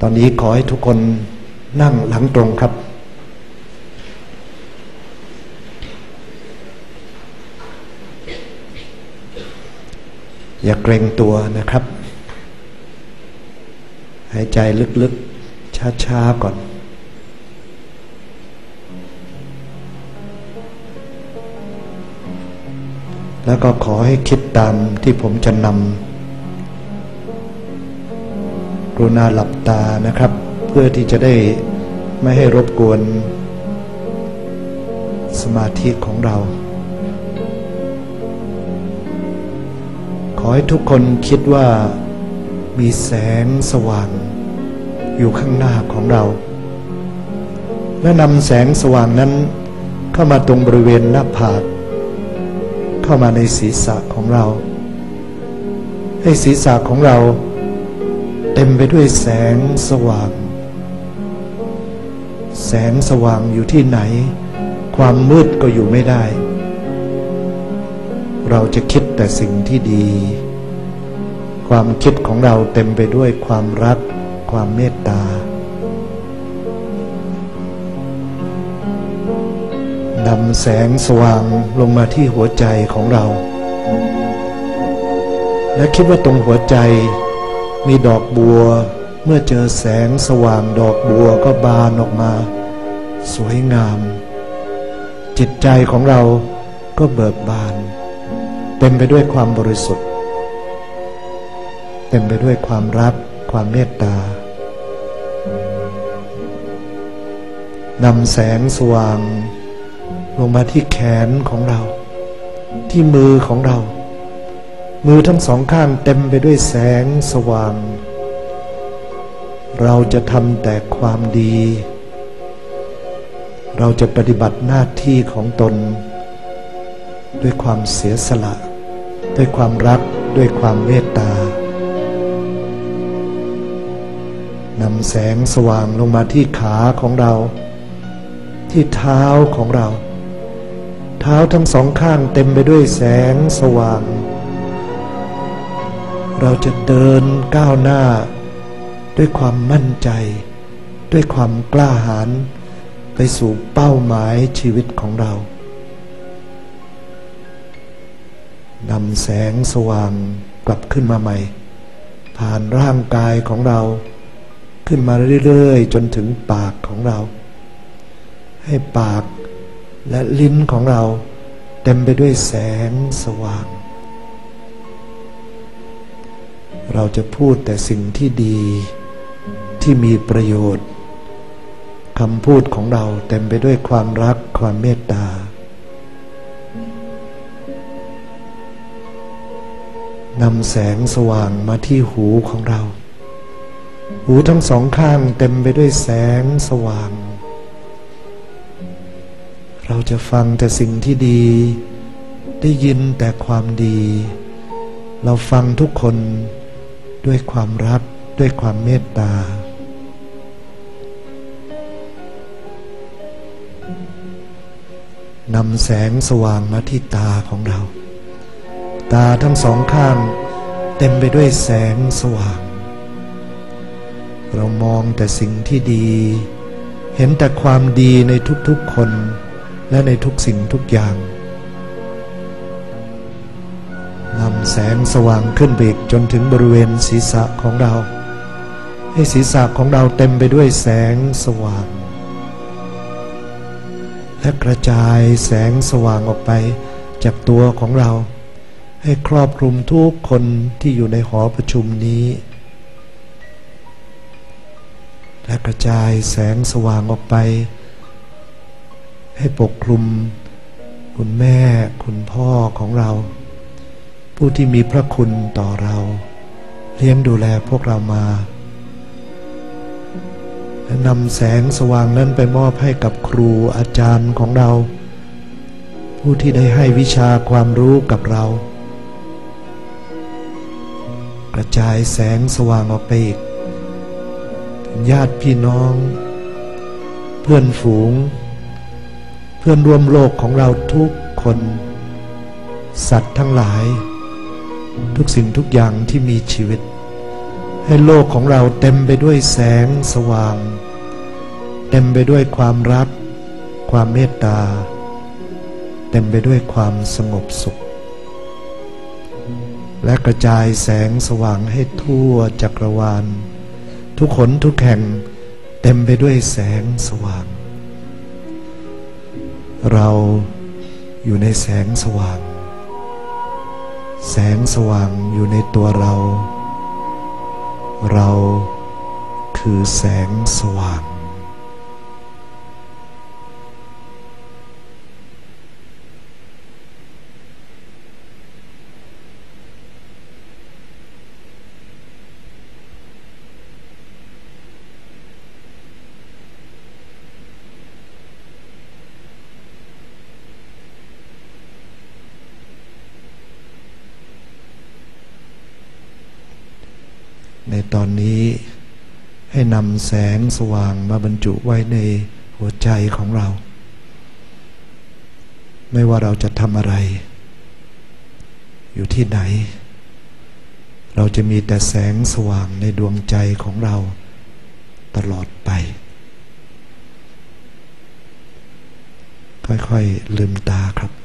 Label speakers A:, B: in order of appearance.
A: ตอนนี้ขอให้ทุกคนนั่งหลังตรงครับ อย่าเกรงตัวนะครับ หายใจลึกๆ ช้าๆ ก่อนแล้วก็ขอให้คิดตามที่ผมจะนำ กรุณาหลับตานะครับ เพื่อที่จะได้ไม่ให้รบกวนสมาธิของเรา ขอให้ทุกคนคิดว่ามีแสงสว่าง อยู่ข้างหน้าของเรา และนำแสงสว่างนั้น เข้ามาตรงบริเวณหน้าผาก เข้ามาในศีรษะของเรา ให้ศีรษะของเรา เต็มไปด้วยแสงสว่าง แสงสว่างอยู่ที่ไหน ความมืดก็อยู่ไม่ได้ เราจะคิดแต่สิ่งที่ดี ความคิดของเราเต็มไปด้วยความรัก ความเมตตานำแสงสว่างลงมาที่หัวใจของเรา และคิดว่าตรงหัวใจ มีดอกบัว เมื่อเจอแสงสว่างดอกบัวก็บานออกมา สวยงาม จิตใจของเราก็เบิกบาน เต็มไปด้วยความบริสุทธิ์ เต็มไปด้วยความรักความเมตตานำแสงสว่าง ลงมาที่แขนของเรา ที่มือของเรา มือทั้งสองข้างเต็มไปด้วยแสงสว่าง เราจะทำแต่ความดี เราจะปฏิบัติหน้าที่ของตน ด้วยความเสียสละ ด้วยความรักด้วยความเมตตานำแสงสว่างลงมาที่ขาของเรา ที่เท้าของเรา เท้าทั้งสองข้างเต็มไปด้วยแสงสว่าง เราจะเดินก้าวหน้า ด้วยความมั่นใจ ด้วยความกล้าหาญไปสู่เป้าหมายชีวิตของเรานำแสงสว่างกลับขึ้นมาใหม่ ผ่านร่างกายของเรา ขึ้นมาเรื่อยๆ จนถึงปากของเรา ให้ปากและลิ้นของเรา เต็มไปด้วยแสงสว่าง เราจะพูดแต่สิ่งที่ดีที่มีประโยชน์คำพูดของเราเต็มไปด้วยความรักความเมตตา นำแสงสว่างมาที่หูของเรา หูทั้งสองข้างเต็มไปด้วยแสงสว่าง เราจะฟังแต่สิ่งที่ดี ได้ยินแต่ความดี เราฟังทุกคน ด้วยความรักด้วยความเมตตา นำแสงสว่างมาที่ตาของเรา ตาทั้งสองข้างเต็มไปด้วยแสงสว่าง เรามองแต่สิ่งที่ดี เห็นแต่ความดีในทุกๆคนและในทุกสิ่งทุกอย่าง แสงสว่างขึ้นไปอีกจนถึงบริเวณศีรษะของเรา ให้ศีรษะของเราเต็มไปด้วยแสงสว่าง และกระจายแสงสว่างออกไปจากตัวของเรา ให้ครอบคลุมทุกคนที่อยู่ในหอประชุมนี้ และกระจายแสงสว่างออกไป ให้ปกคลุมคุณแม่คุณพ่อของเรา ผู้ที่มีพระคุณต่อเรา เลี้ยงดูแลพวกเรามาและนำแสงสว่างนั้นไปมอบให้กับครูอาจารย์ของเรา ผู้ที่ได้ให้วิชาความรู้กับเรา กระจายแสงสว่างออกไปอีกญาติพี่น้อง เพื่อนฝูง เพื่อนร่วมโลกของเราทุกคน สัตว์ทั้งหลาย ทุกสิ่งทุกอย่างที่มีชีวิต ให้โลกของเราเต็มไปด้วยแสงสว่าง เต็มไปด้วยความรัก ความเมตตา เต็มไปด้วยความสงบสุข และกระจายแสงสว่างให้ทั่วจักรวาล ทุกขนทุกแห่งเต็มไปด้วยแสงสว่าง เราอยู่ในแสงสว่าง แสงสว่างอยู่ในตัวเรา เราคือแสงสว่าง ในตอนนี้ ให้นำแสงสว่างมาบรรจุไว้ในหัวใจของเรา ไม่ว่าเราจะทำอะไร อยู่ที่ไหน เราจะมีแต่แสงสว่างในดวงใจของเราตลอดไป ค่อยๆลืมตาครับ